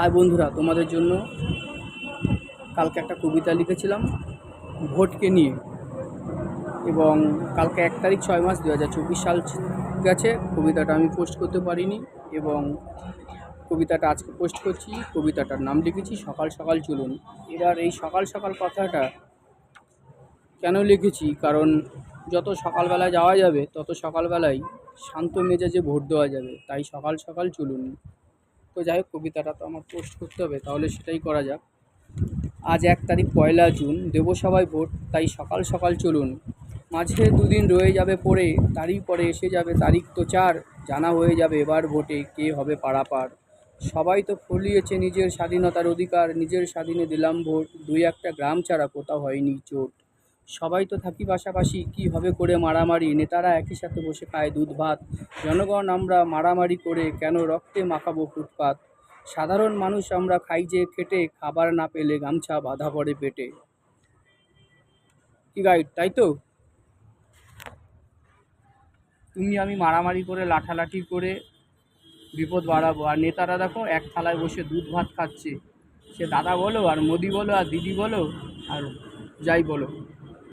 High বন্ধুরা, তোমাদের জন্য কালকে একটা কবিতা লিখেছিলাম, ভোটকে নিয়ে। এবং কালকে এক তারিখ ছয় মাস দু হাজার চব্বিশ সাল গেছে, কবিতাটা আমি পোস্ট করতে পারিনি এবং কবিতাটা আজকে পোস্ট করছি, কবিতাটার নাম লিখেছি, সকাল সকাল চলুন। এবার এই সকাল সকাল কথাটা কেন লিখেছি? কারণ যত সকালবেলা যাওয়া যাবে, তত সকালবেলায় শান্ত মেজাজে ভোট দেওয়া যাবে, তাই সকাল সকাল চলুন। তো যাই হোক, কবিতাটা তো আমার পোস্ট করতে হবে, তাহলে সেটাই করা যাক। আজ এক তারিখ, পয়লা জুন দেবো সবাই ভোট, তাই সকাল সকাল চলুন। মাঝে দুদিন রয়ে যাবে পরে তারই পরে এসে যাবে তারিখ তো চার, জানা হয়ে যাবে এবার ভোটে কে হবে পারাপার। সবাই তো ফলিয়েছে নিজের স্বাধীনতার অধিকার, নিজের স্বাধীনে দিলাম ভোট, দুই একটা গ্রাম ছাড়া কোথাও হয়নি চোট। সবাই তো থাকি পাশাপাশি, কি হবে করে মারামারি? নেতারা একই সাথে বসে খায় দুধ ভাত। জনগণ আমরা মারামারি করে কেন রক্তে মাখাবো ফুটপাত? সাধারণ মানুষ আমরা খাই যে খেটে, খাবার না পেলে গামছা বাধা পড়ে পেটে। কি গাইড তাই তো? তুমি আমি মারামারি করে, লাঠালাঠি করে বিপদ বাড়াবো। আর নেতারা দেখো, এক থালায় বসে দুধ ভাত খাচ্ছে। সে দাদা বলো, আর মোদি বলো, আর দিদি বলো, আর যাই বলো।